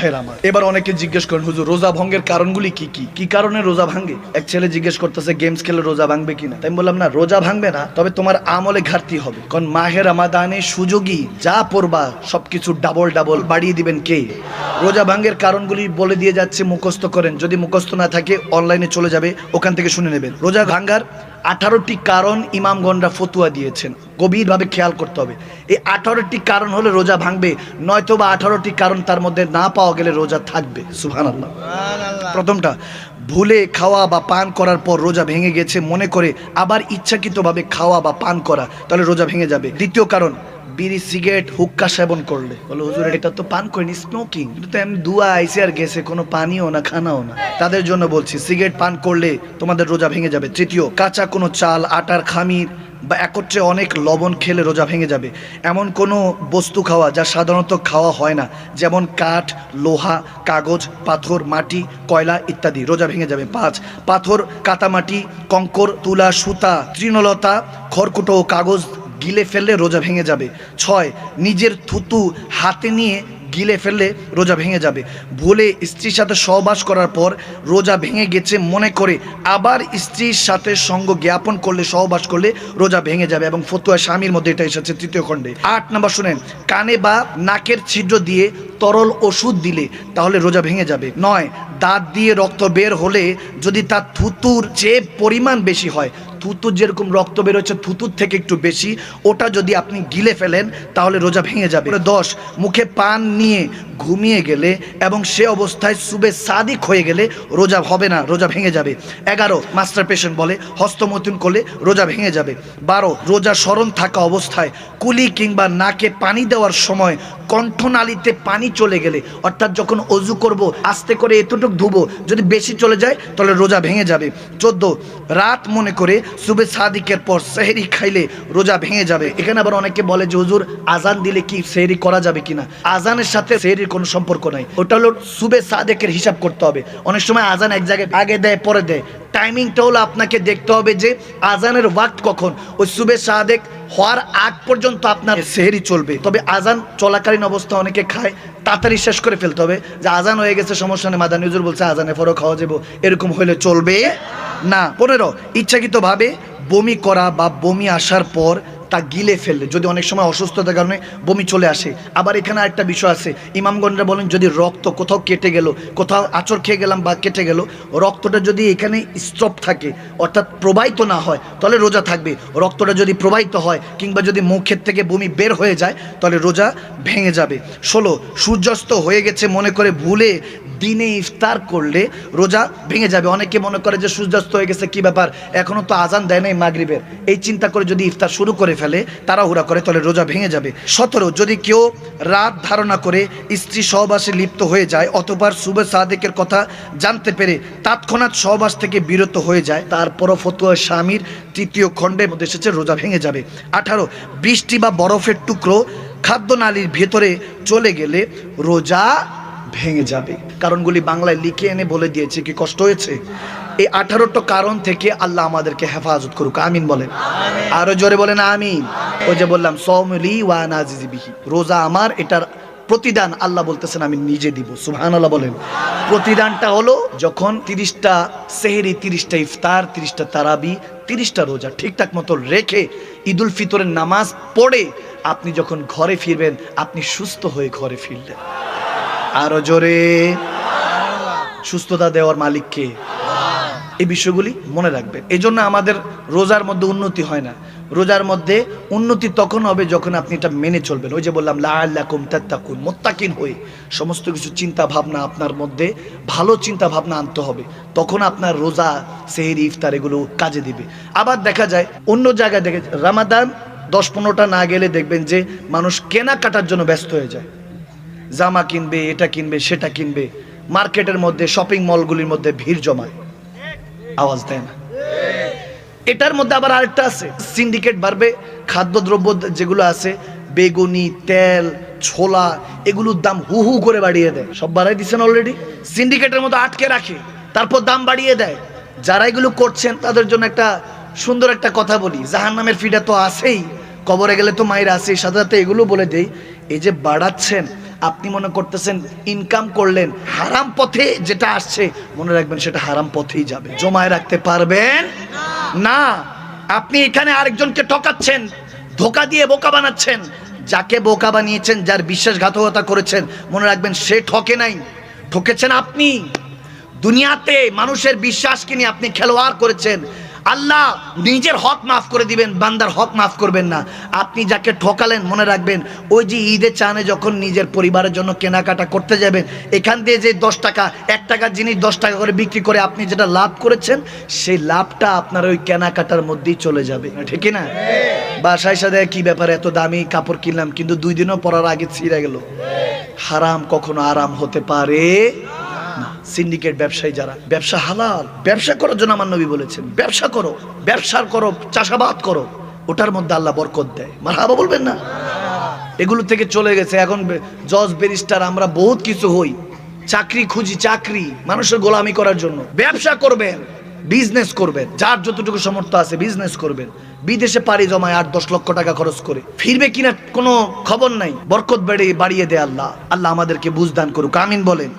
ভাইয়ের আমার। এবার অনেকে জিজ্ঞেস করেন, হুজুর, রোজা ভঙ্গের কারণগুলি কি কি? কি কারণে রোজা ভাঙে? এক ছেলে জিজ্ঞেস করতেছে, গেমস খেলে রোজা ভাঙবে কিনা? তাই বললাম, না, রোজা ভাঙবে না, তবে তোমার আমলে ঘাটতি হবে। কারণ মাহের আমাদানে সুযোগই যা পড়বা, সবকিছু ডাবল ডাবল বাড়িয়ে দিবেন কে? রোজা ভাঙ্গের কারণগুলি বলে দিয়ে যাচ্ছে, মুখস্থ করেন। যদি মুখস্থ না থাকে অনলাইনে চলে যাবে, ওখান থেকে শুনে নেবেন। রোজা ভাঙ্গার আঠারোটি কারণ ইমামগণরা ফতুয়া দিয়েছেন। গভীরভাবে খেয়াল করতে হবে। এই আঠারোটি কারণ হলে রোজা ভাঙবে নয়তো বা আঠারোটি কারণ তার মধ্যে না পাওয়া গেলে রোজা থাকবে। সুহান আল্লাহ প্রথমটা ভুলে খাওয়া বা পান করার পর রোজা ভেঙে গেছে মনে করে আবার ইচ্ছাকৃতভাবে খাওয়া বা পান করা তাহলে রোজা ভেঙে যাবে। দ্বিতীয় কারণ বিড়ি, সিগারেট, হুক্কা সেবন করলে। বলো, হুজুর, এটা তো পান করিনি স্মোকিং কিন্তু তো এমনি দুয়া আইসে আর গেছে, কোনো পানিও না, খানাও না। তাদের জন্য বলছি, সিগারেট পান করলে তোমাদের রোজা ভেঙে যাবে। তৃতীয়, কাঁচা কোনো চাল, আটার খামির বা একত্রে অনেক লবণ খেলে রোজা ভেঙে যাবে। এমন কোনো বস্তু খাওয়া যা সাধারণত খাওয়া হয় না, যেমন কাঠ, লোহা, কাগজ, পাথর, মাটি, কয়লা ইত্যাদি, রোজা ভেঙে যাবে। পাঁচ, পাথর কাতামাটি কঙ্কর, তুলা, সুতা, তৃণলতা, খড়কুটো, কাগজ গিলে ফেললে রোজা ভেঙে যাবে। ছয়, নিজের থুতু হাতে নিয়ে গিলে ফেললে রোজা ভেঙে যাবে। ভুলে স্ত্রীর সাথে সহবাস করার পর রোজা ভেঙে গেছে মনে করে। আবার স্ত্রীর সাথে সঙ্গ জ্ঞাপন করলে, সহবাস করলে রোজা ভেঙে যাবে এবং ফতুয়া স্বামীর মধ্যে এটা এসেছে তৃতীয় খণ্ডে। আট নম্বর শুনেন, কানে বা নাকের ছিদ্র দিয়ে তরল ওষুধ দিলে তাহলে রোজা ভেঙে যাবে। নয়, দাঁত দিয়ে রক্ত বের হলে যদি তার থুতুর যে পরিমাণ বেশি হয় থুতুর যেরকম রক্ত বের হচ্ছে থুতুর থেকে একটু বেশি, ওটা যদি আপনি গিলে ফেলেন, তাহলে রোজা ভেঙে যাবে। দশ, মুখে পান নিয়ে ঘুমিয়ে গেলে এবং সে অবস্থায় সুবে সাদিক হয়ে গেলে রোজা হবে না, রোজা ভেঙে যাবে। এগারো, মাস্টার পেশেন্ট বলে, হস্তমৈথুন করলে রোজা ভেঙে যাবে। বারো, রোজা স্মরণ থাকা অবস্থায় কুলি কিংবা নাকে পানি দেওয়ার সময় কণ্ঠনালীতে পানি চলে গেলে, অর্থাৎ যখন অজু করব, আস্তে করে এতটুক ধুবো, যদি বেশি চলে যায়, তাহলে রোজা ভেঙে যাবে। চোদ্দ, রাত মনে করে সুবে সাদিকের পর সেহেরি খাইলে রোজা ভেঙে যাবে। এখানে আবার অনেকে বলে যে, হুজুর, আজান দিলে কি সেহরি করা যাবে কিনা? আজানের সাথে সেহরির কোনো সম্পর্ক নাই। ওটা হলো সুবে সাদেকের হিসাব করতে হবে। অনেক সময় আজান এক জায়গায় আগে দেয়, পরে দেয়। টাইমিংটা হলো আপনাকে দেখতে হবে যে, আজানের ওয়াক্ত কখন? ওই সুবে সাদেক হওয়ার আগ পর্যন্ত আপনার সেহেরি চলবে। তবে আজান চলাকালীন অবস্থা অনেকে খায়, তাড়াতাড়ি শেষ করে ফেলতে হবে। যে আজান হয়ে গেছে, সমস্যা নেই, মাদান হুজুর বলছে, আজানে পরও খাওয়া যাব। এরকম হলে চলবে। না পনেরো। ইচ্ছাকৃতভাবে বমি করা বা বমি আসার পর তা গিলে ফেললে, যদি অনেক সময় অসুস্থতার কারণে বমি চলে আসে। আবার এখানে একটা বিষয় আছে ইমামগণরা বলেন, যদি রক্ত কোথাও কেটে গেল, কোথাও আচর খেয়ে গেলাম বা কেটে গেল, রক্তটা যদি এখানে স্টপ থাকে, অর্থাৎ প্রবাহিত না হয়, তাহলে রোজা থাকবে। রক্তটা যদি প্রবাহিত হয়, কিংবা যদি মুখের থেকে বমি বের হয়ে যায়, তাহলে রোজা ভেঙে যাবে। ষোলো, সূর্যাস্ত হয়ে গেছে মনে করে ভুলে দিনে ইফতার করলে রোজা ভেঙে যাবে। অনেকে মনে করে যে সূর্যাস্ত হয়ে গেছে, কি ব্যাপার? এখনও তো আজান দেয় নাই মাগরিবের। এই চিন্তা করে যদি ইফতার শুরু করে ফেলে, তাড়াহুড়া করে তাহলে রোজা ভেঙে যাবে। সতেরো, যদি কেউ রাত ধারণা করে স্ত্রী সহবাসে লিপ্ত হয়ে যায়, অতবার সুবে সাদেকের কথা জানতে পেরে তৎক্ষণাৎ সহবাস থেকে বিরত হয়ে যায়, তারপরও ফতুয়া স্বামীর তৃতীয় খণ্ডের মধ্যে এসেছে, রোজা ভেঙে যাবে। আঠারো, বৃষ্টি বা বরফের টুকরো খাদ্যনালীর ভেতরে চলে গেলে রোজা ভেঙে যাবে। কারণগুলি বাংলায় লিখে এনে বলে দিয়েছে, কি কষ্ট হয়েছে? এই আঠারোটা কারণ থেকে আল্লাহ আমাদেরকে হেফাজত করুক। আমিন বলেন। আরও জোরে বলেন আমিন। ওই যে বললাম সৌমলি ওয়া আজিজিবিহি রোজা আমার এটার প্রতিদান আল্লাহ বলতেছেন আমি নিজে দিব। সুবহান আল্লাহ বলেন। প্রতিদানটা হলো যখন তিরিশটা সেহেরি তিরিশটা ইফতার তিরিশটা তারাবি তিরিশটা রোজা ঠিকঠাক মতো রেখে ঈদুল ফিতরের নামাজ পড়ে আপনি যখন ঘরে ফিরবেন আপনি সুস্থ হয়ে ঘরে ফিরলেন। আরও জোরে। সুস্থতা দেওয়ার মালিককে। এই বিষয়গুলি মনে রাখবেন এই জন্য আমাদের রোজার মধ্যে উন্নতি হয় না। রোজার মধ্যে উন্নতি তখন হবে যখন আপনি এটা মেনে চলবেন। ওই যে বললাম লাকুম তাত্তাকুন, মোত্তাকিন হয়ে সমস্ত কিছু চিন্তা ভাবনা আপনার মধ্যে, ভালো চিন্তা ভাবনা আনতে হবে। তখন আপনার রোজা, সেহরি, ইফতার এগুলো কাজে দিবে। আবার দেখা যায়, অন্য জায়গায় দেখে, রামাদান দশ পনেরোটা না গেলে দেখবেন যে মানুষ কেনাকাটার জন্য ব্যস্ত হয়ে যায়। জামা কিনবে, এটা কিনবে, সেটা কিনবে। মার্কেটের মধ্যে, শপিং মলগুলির মধ্যে ভিড় জমায়। আওয়াজ দেয় না এটার মধ্যে আবার আরেকটা আছে। সিন্ডিকেট বাড়বে, খাদ্যদ্রব্য যেগুলো আছে, বেগুনি, তেল, ছোলা, এগুলোর দাম হু হু করে বাড়িয়ে দেয়। সব বাড়াই দিচ্ছেন অলরেডি সিন্ডিকেটের মতো আটকে রাখে, তারপর দাম বাড়িয়ে দেয়। যারা এগুলো করছেন, তাদের জন্য একটা সুন্দর একটা কথা বলি। জাহান নামের ফিডা তো আছেই, কবরে গেলে তো মায়ের আছে, সাথে সাথে এগুলো বলে দেই। এই যে বাড়াচ্ছেন আপনি মনে করতেছেন ইনকাম করলেন হারাম পথে যেটা আসছে, মনে রাখবেন সেটা হারাম পথেই যাবে। জমায় রাখতে পারবেন? না। আপনি এখানে আরেকজনকে ঠকাচ্ছেন, ধোকা দিয়ে বোকা বানাচ্ছেন। যাকে বোকা বানিয়েছেন, যার বিশ্বাসঘাতকতা করেছেন, মনে রাখবেন সে ঠকে নাই। ঠকেছেন আপনি। দুনিয়াতে মানুষের বিশ্বাসকে নিয়ে আপনি খেলোয়াড় করেছেন। আল্লাহ নিজের হক মাফ করে দিবেন, বান্দার হক মাফ করবেন না। আপনি যাকে ঠকালেন, মনে রাখবেন, ওই যে ঈদে চানে যখন নিজের পরিবারের জন্য কেনাকাটা করতে যাবেন, এখান দিয়ে যে দশ টাকা, এক টাকার জিনিস দশ টাকা করে বিক্রি করে আপনি যেটা লাভ করেছেন, সেই লাভটা আপনার ওই কেনাকাটার মধ্যেই চলে যাবে। ঠিক না? বাসায় সাথে কি ব্যাপারে, এত দামি কাপড় কিনলাম, কিন্তু দুই দিনও পরার আগে ছিঁড়ে গেল। হারাম কখনো আরাম হতে পারে? সিন্ডিকেট ব্যবসায়ী যারা, ব্যবসা হালাল। ব্যবসা করার জন্য আমার নবী বলেছেন। ব্যবসা করো, ব্যবসার করো, চাষাবাদ করো, ওটার মধ্যে আল্লাহ বরকত দেয়। মারহাবা বলবেন না? এগুলো থেকে চলে গেছে। এখন জজ, ব্যারিস্টার, আমরা বহুত কিছু হই। চাকরি খুঁজি চাকরি, মানুষের গোলামি করার জন্য। ব্যবসা করবেন বিজনেস করবেন। যার যতটুকু সমর্থ আছে বিজনেস করবেন। বিদেশে পাড়ি জমায় আট, দশ লক্ষ টাকা খরচ করে। ফিরবে কিনা কোনো খবর নাই। বরকত বেড়ে বাড়িয়ে দেয় আল্লাহ। আল্লাহ আমাদেরকে বুঝদান করুক। আমিন বলেন।